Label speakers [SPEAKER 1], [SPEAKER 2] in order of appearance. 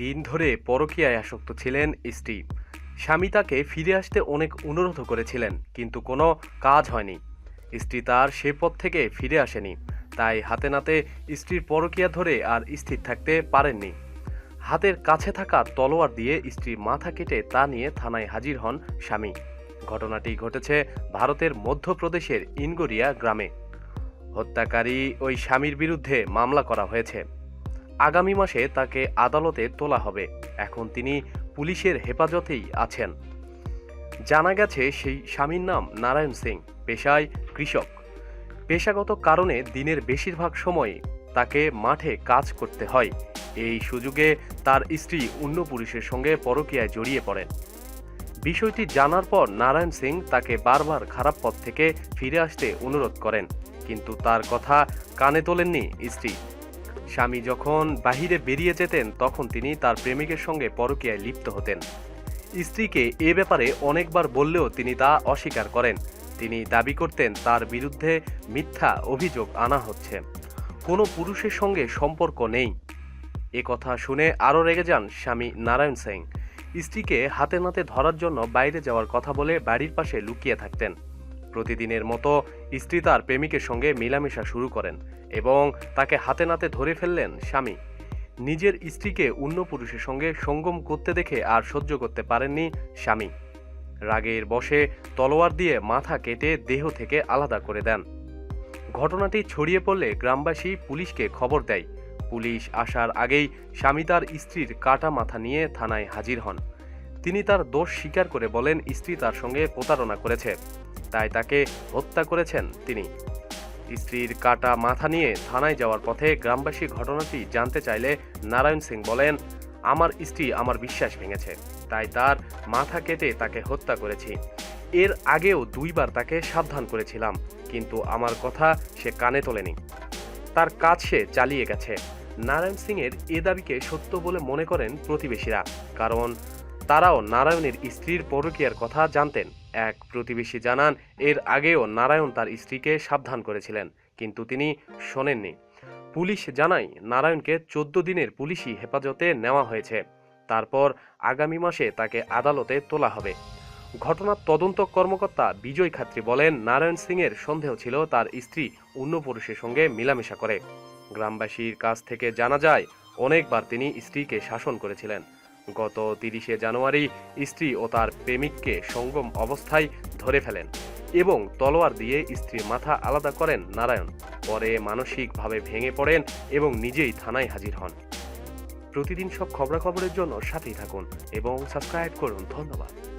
[SPEAKER 1] দিন ধরে পরকীয়ায় আসক্ত ছিলেন স্ত্রী। স্বামী তাকে ফিরে আসতে অনেক অনুরোধ করেছিলেন, কিন্তু কোনো কাজ হয়নি। স্ত্রী তার সে পথ থেকে ফিরে আসেনি, তাই হাতে নাতে স্ত্রীর পরকীয়া ধরে আর স্থির থাকতে পারেননি। হাতের কাছে থাকা তলোয়ার দিয়ে স্ত্রীর মাথা কেটে তা নিয়ে থানায় হাজির হন স্বামী। ঘটনাটি ঘটেছে ভারতের মধ্যপ্রদেশের ইনগরিয়া গ্রামে। হত্যাকারী ওই স্বামীর বিরুদ্ধে মামলা করা হয়েছে। আগামী মাসে তাকে আদালতে তোলা হবে। এখন তিনি পুলিশের হেফাজতেই আছেন। জানা গেছে সেই স্বামীর নাম নারায়ণ সিং, পেশায় কৃষক। পেশাগত কারণে দিনের বেশিরভাগ সময় তাকে মাঠে কাজ করতে হয়। এই সুযোগে তার স্ত্রী অন্য পুরুষের সঙ্গে পরকীয়ায় জড়িয়ে পড়েন। বিষয়টি জানার পর নারায়ণ সিং তাকে বারবার খারাপ পথ থেকে ফিরে আসতে অনুরোধ করেন। কিন্তু তার কথা কানে তোলেননি স্ত্রী। স্বামী যখন বাহিরে বেরিয়ে যেতেন, তখন তিনি তার প্রেমিকের সঙ্গে পরকীয়ায় লিপ্ত হতেন। স্ত্রীকে এ ব্যাপারে অনেকবার বললেও তিনি তা অস্বীকার করেন। তিনি দাবি করতেন, তার বিরুদ্ধে মিথ্যা অভিযোগ আনা হচ্ছে। কোনো পুরুষের সঙ্গে সম্পর্ক নেই। এ কথা শুনে আরও রেগে যান স্বামী নারায়ণ সিং স্ত্রীকে হাতে নাতে ধরার জন্য বাইরে যাওয়ার কথা বলে বাড়ির পাশে লুকিয়ে থাকতেন। প্রতিদিনের মতো স্ত্রী তার প্রেমিকের সঙ্গে মেলামেশা শুরু করেন এবং তাকে হাতে নাতে ধরে ফেললেন স্বামী। নিজের স্ত্রীকে অন্য পুরুষের সঙ্গে সঙ্গম করতে দেখে আর সহ্য করতে পারেননি স্বামী। রাগের বশে তলোয়ার দিয়ে মাথা কেটে দেহ থেকে আলাদা করে দেন। ঘটনাটি ছড়িয়ে পড়লে গ্রামবাসী পুলিশকে খবর দেয়। পুলিশ আসার আগেই স্বামী তার স্ত্রীর কাটা মাথা নিয়ে থানায় হাজির হন। তিনি তার দোষ স্বীকার করে বলেন স্ত্রী তার সঙ্গে প্রতারণা করেছে। তাই তাকে হত্যা করেছেন তিনি। স্ত্রীর কাটা মাথা নিয়ে থানায় যাওয়ার পথে গ্রামবাসী ঘটনাটি জানতে চাইলে নারায়ণ সিং বলেন, আমার স্ত্রী আমার বিশ্বাস ভেঙেছে, তাই তার মাথা কেটে তাকে হত্যা করেছি। এর আগেও দুইবার তাকে সাবধান করেছিলাম, কিন্তু আমার কথা সে কানে তোলেনি। তার কাজ সে চালিয়ে গেছে। নারায়ণ সিংয়ের এ দাবিকে সত্য বলে মনে করেন প্রতিবেশীরা, কারণ তারাও নারায়ণের স্ত্রীর পরকীয়ার কথা জানতেন। এক প্রতিবেশী জানান, এর আগেও নারায়ণ তার স্ত্রীকে সাবধান করেছিলেন, কিন্তু তিনি শোনেননি। পুলিশ জানায়, নারায়ণকে চোদ্দ দিনের পুলিশি হেফাজতে নেওয়া হয়েছে। তারপর আগামী মাসে তাকে আদালতে তোলা হবে। ঘটনার তদন্ত কর্মকর্তা বিজয় খাত্রী বলেন, নারায়ণ সিংয়ের সন্দেহ ছিল তার স্ত্রী অন্য পুরুষের সঙ্গে মেলামেশা করে। গ্রামবাসীর কাছ থেকে জানা যায়, অনেকবার তিনি স্ত্রীকে শাসন করেছিলেন। গত তিরিশে জানুয়ারি স্ত্রী ও তার প্রেমিককে সঙ্গম অবস্থায় ধরে ফেলেন এবং তলোয়ার দিয়ে স্ত্রীর মাথা আলাদা করেন নারায়ণ। পরে মানসিকভাবে ভেঙে পড়েন এবং নিজেই থানায় হাজির হন। প্রতিদিন সব খবরাখবরের জন্য সাথেই থাকুন এবং সাবস্ক্রাইব করুন। ধন্যবাদ।